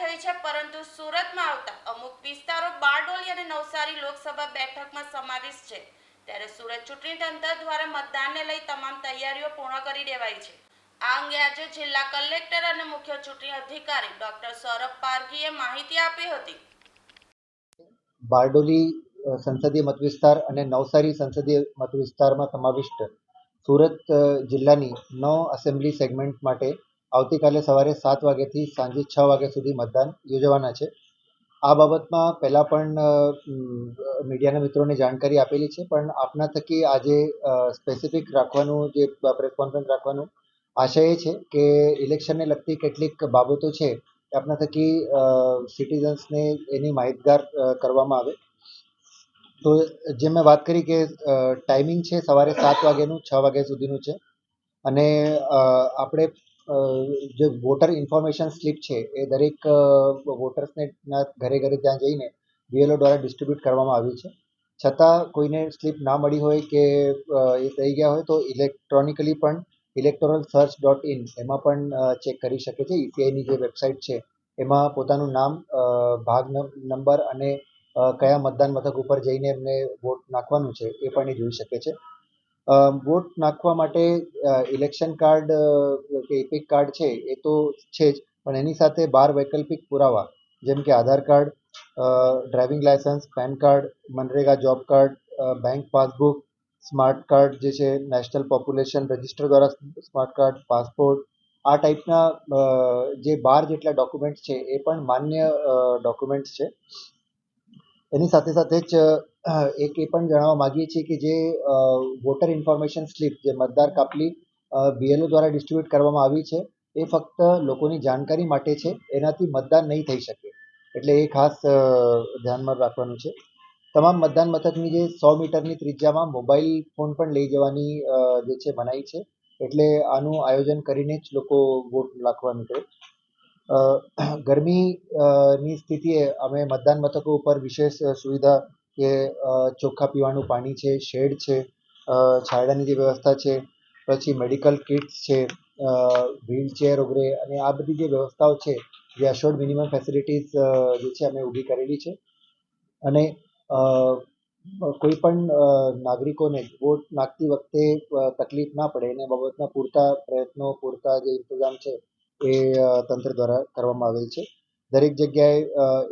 થઈ છે, પરંતુ સુરતમાં આવતા અમુક વિસ્તારો બારડોલી અને નવસારી લોકસભા બેઠકમાં સમાવિષ્ટ છે. ત્યારે સુરત ચૂંટણી તંત્ર દ્વારા મતદાનને લઈ તમામ તૈયારીઓ પૂર્ણ કરી દેવાઈ છે. આ અંગે આજે જિલ્લા કલેક્ટર અને મુખ્ય ચૂંટણી અધિકારી ડોક્ટર સૌરભ પારઘીએ માહિતી આપી હતી. બારડોલી સંસદીય મતવિસ્તાર અને નવસારી સંસદીય મતવિસ્તારમાં સમાવિષ્ટ સુરત જિલ્લાની નવ એસેમ્બલી સેગમેન્ટ માટે આવતીકાલે સવારે સાત વાગ્યાથી સાંજે છ વાગ્યા સુધી મતદાન યોજવાના છે. આ બાબતમાં પહેલાં પણ મીડિયાના મિત્રોને જાણકારી આપેલી છે, પણ આપના થકી આજે સ્પેસિફિક રાખવાનું જે પ્રેસ કોન્ફરન્સ રાખવાનું આશય એ છે કે ઇલેક્શનને લગતી કેટલીક બાબતો છે એ આપના થકી સિટીઝન્સને એની માહિતગાર કરવામાં આવે. તો જે મેં વાત કરી કે ટાઈમિંગ છે સવારે સાત વાગ્યાનું, છ વાગ્યા સુધીનું છે. અને આપણે જે વોટર ઇન્ફોર્મેશન સ્લીપ છે, એ દરેક વોટર્સને ઘરે ઘરે ત્યાં જઈને બીએલઓ દ્વારા ડિસ્ટ્રીબ્યુટ કરવામાં આવી છે. છતાં કોઈને સ્લીપ ના મળી હોય કે એ થઈ ગયા હોય તો ઇલેક્ટ્રોનિકલી પણ ઇલેક્ટોરલ સર્ચ ડોટ ઇન એમાં પણ ચેક કરી શકે છે. ઈસીઆઈની જે વેબસાઇટ છે, એમાં પોતાનું નામ ભાગ નંબર અને કયા મતદાન મથક ઉપર જઈને એમને વોટ નાખવાનું છે, એ પણ એ જોઈ શકે છે. વોટ નાખવા માટે ઇલેક્શન કાર્ડ કે ઇપિક કાર્ડ છે, એ તો છે જ. પણ એની સાથે બાર વૈકલ્પિક પુરાવા, જેમ કે Aadhaar card driving licence PAN card, MNREGA job card bank passbook, smart card જે છે, નેશનલ પોપ્યુલેશન રજિસ્ટર દ્વારા સ્માર્ટ કાર્ડ, પાસપોર્ટ, આ ટાઈપના જે બાર જેટલા ડોક્યુમેન્ટ્સ છે, એ પણ માન્ય ડોક્યુમેન્ટ્સ છે. એની સાથે સાથે જ એક એ પણ જણાવવા માગીએ છીએ કે જે વોટર ઇન્ફોર્મેશન સ્લીપ જે મતદાર કાપલી બીએલઓ દ્વારા ડિસ્ટ્રીબ્યુટ કરવામાં આવી છે એ ફક્ત લોકોની જાણકારી માટે છે એનાથી મતદાન નહીં થઈ શકે. એટલે એ ખાસ ધ્યાનમાં રાખવાનું છે. તમામ મતદાન મથકની જે સો મીટરની ત્રિજ્યામાં મોબાઈલ ફોન પણ લઈ જવાની જે છે મનાઈ છે. એટલે આનું આયોજન કરીને જ લોકો વોટ નાખવા અ, ગરમી ની સ્થિતિએ અમે મતદાન મથકો ઉપર વિશેષ સુવિધા કે ચોખ્ખા પીવાનું પાણી છે, શેડ છે છાંયડાની જે વ્યવસ્થા છે, પછી મેડિકલ કિટ્સ છે વ્હીલચેર વગેરે અને આ બધી જે વ્યવસ્થાઓ છે, જે અશોર્ડ મિનિમમ ફેસિલિટીઝ જે છે અમે ઊભી કરેલી છે. અને કોઈ પણ નાગરિકોને વોટ નાખતી વખતે તકલીફ ના પડે, એને બાબતના પૂરતા પ્રયત્નો, પૂરતા જે ઇંતજામ છે એ તંત્ર દ્વારા કરવામાં આવેલ છે. દરેક જગ્યાએ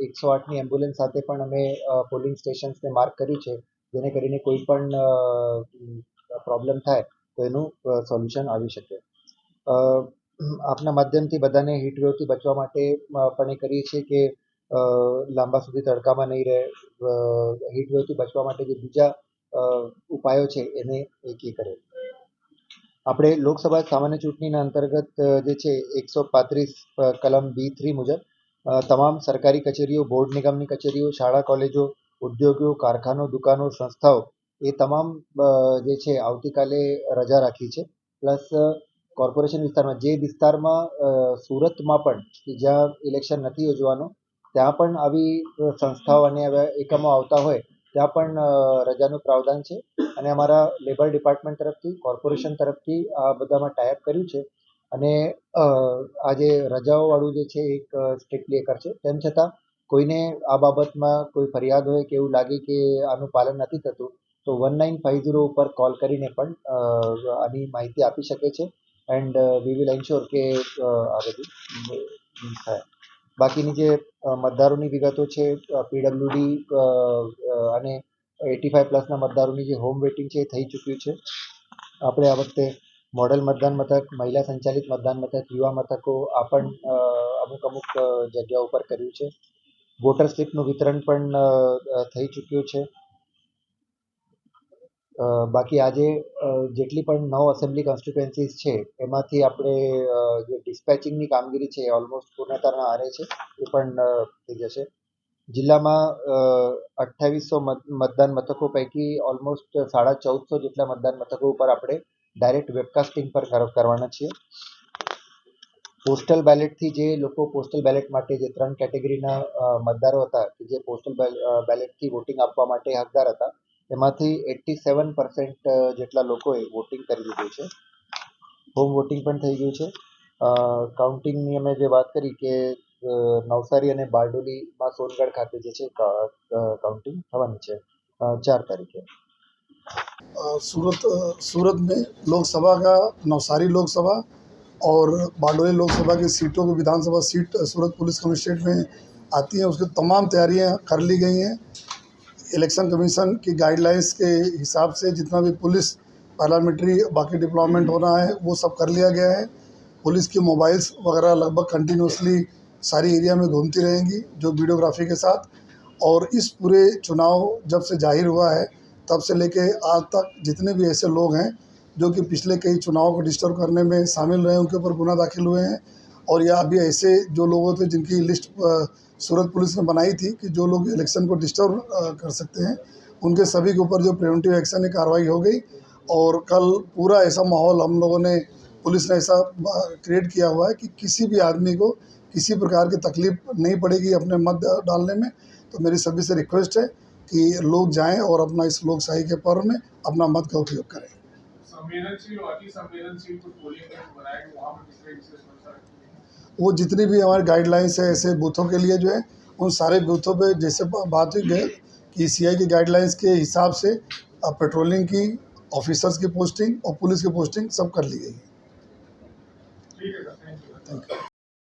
એકસો આઠની એમ્બ્યુલન્સ સાથે પણ અમે પોલિંગ સ્ટેશન્સને માર્ક કર્યું છે. જેને કરીને કોઈ પણ પ્રોબ્લેમ થાય તો એનું સોલ્યુશન આવી શકે. આપના માધ્યમથી બધાને હીટવેવથી બચવા માટે પણ એ કરીએ છીએ કે લાંબા સુધી તડકામાં નહીં રહે. હીટવેવથી બચવા માટે જે બીજા ઉપાયો છે એને એ કરે. આપણે લોકસભા સામાન્ય ચૂંટણીના અંતર્ગત જે છે, એકસો પાંત્રીસ કલમ બી થ્રી મુજબ તમામ સરકારી કચેરીઓ, બોર્ડ નિગમની કચેરીઓ, શાળા, કોલેજો, ઉદ્યોગો, કારખાનો, દુકાનો, સંસ્થાઓ, એ તમામ જે છે, આવતીકાલે રજા રાખી છે. પ્લસ કોર્પોરેશન વિસ્તારમાં, જે વિસ્તારમાં સુરતમાં પણ જ્યાં ઇલેક્શન નથી યોજવાનું, ત્યાં પણ આવી સંસ્થાઓ અને એકમો આવતા હોય ત્યાં પણ રજાનું પ્રાવધાન છે અને અમારા લેબર ડિપાર્ટમેન્ટ તરફથી, કોર્પોરેશન તરફથી આ બધામાં ટાઈપ કર્યું છે અને આ જે રજાઓવાળું જે છે એક સ્ટેટ એ કરશે તેમ છતાં કોઈને આ બાબતમાં કોઈ ફરિયાદ હોય કે એવું લાગે કે આનું પાલન નથી થતું, તો વન નાઇન ફાઇવ ઝીરો ઉપર કોલ કરીને પણ આની માહિતી આપી શકે છે. એન્ડ વી વિલ એન્શ્યોર કે આ બધું થાય. બાકીની જે મતદારોની વિગતો છે પીડબ્લ્યુડી અને એટી ફાઇવ પ્લસના મતદારોની જે હોમ વેટિંગ છે એ થઈ ચૂક્યું છે. આપણે આ વખતે મોડલ મતદાન મથક, મહિલા સંચાલિત મતદાન મથક, યુવા મથકો, આ પણ અમુક અમુક જગ્યા ઉપર કર્યું છે. વોટર સ્લીપનું વિતરણ પણ થઈ ચૂક્યું છે. બાકી આજે જેટલી પણ નવ એસેમ્બલી કોન્સ્ટિટ્યુએન્સીસ છે, એમાંથી આપણે જે ડિસ્પેચિંગની કામગીરી છે ઓલમોસ્ટ પૂર્ણતાના આરે છે, એ પણ થઈ જશે. જિલ્લામાં અઠ્ઠાવીસો મતદાન મથકો પૈકી ઓલમોસ્ટ સાડા ચૌદસો જેટલા મતદાન મથકો ઉપર આપણે ડાયરેક્ટ વેબકાસ્ટિંગ પર કરવાના છીએ. પોસ્ટલ બેલેટથી જે લોકો પોસ્ટલ બેલેટ માટે જે ત્રણ કેટેગરીના મતદારો હતા, કે જે પોસ્ટલ બેલેટથી વોટિંગ આપવા માટે હકદાર હતા એમાંથી એટ્ટી સેવન પર્સન્ટ જેટલા લોકોએ વોટિંગ કરી દીધું છે હોમ વોટિંગ પણ થઈ ગયું છે કાઉન્ટિંગની અમે જે વાત કરી કે અ, નવસારી અને બારડોલીમાં સોનગઢ ખાતે જે છે કા- અ, કાઉન્ટિંગ થવાની છે અ, ચાર તારીખે अ, सूरत अ, सूरत में लोकसभा का नवसारी लोकसभा और बारडोली लोकसभा की सीटों की विधानसभा सीट अ, सूरत पुलिस कमिश्नरेट में आती हैं उसकी तमाम तैयारियां कर ली गई हैं इलेक्शन कमीशन की गाइडलाइंस के हिसाब से जितना भी पुलिस पार्लियामेंट्री बाकी डिप्लॉयमेंट होना है, वो सब कर लिया गया है। पुलिस की मोबाइल्स वगैरह लगभग कंटिन्यूसली सारी एरिया में घूमती रहेंगी, जो वीडियोग्राफी के साथ। और इस पूरे चुनाव जब से ज़ाहिर हुआ है, तब से लेके आज तक जितने भी ऐसे लोग हैं, जो कि पिछले कई चुनाव को डिस्टर्ब करने में शामिल रहे, उनके ऊपर गुना दाखिल हुए हैं। और यह अभी ऐसे जो लोगों थे जिनकी लिस्ट सूरत पुलिस ने बनाई थी कि जो लोग इलेक्शन को डिस्टर्ब कर सकते हैं, उनके सभी के ऊपर जो प्रिवेंटिव एक्शन की कार्रवाई हो गई और कल पूरा ऐसा माहौल हम लोगों ने, पुलिस ने ऐसा क्रिएट किया हुआ है कि किसी भी आदमी को किसी प्रकार की तकलीफ़ नहीं पड़ेगी अपने मत डालने में। तो मेरी सभी से रिक्वेस्ट है कि लोग जाएँ और अपना इस लोकशाही के पर्व में अपना मत का उपयोग करें। पोलिंग वो जितनी भी हमारे गाइडलाइंस है ऐसे बूथों के लिए जो है उन सारे बूथों पे जैसे बात हुई गई कि सी की गाइडलाइंस के हिसाब से अब पेट्रोलिंग की ऑफिसर्स की पोस्टिंग और पुलिस की पोस्टिंग सब कर ली गई है। है थैंक यू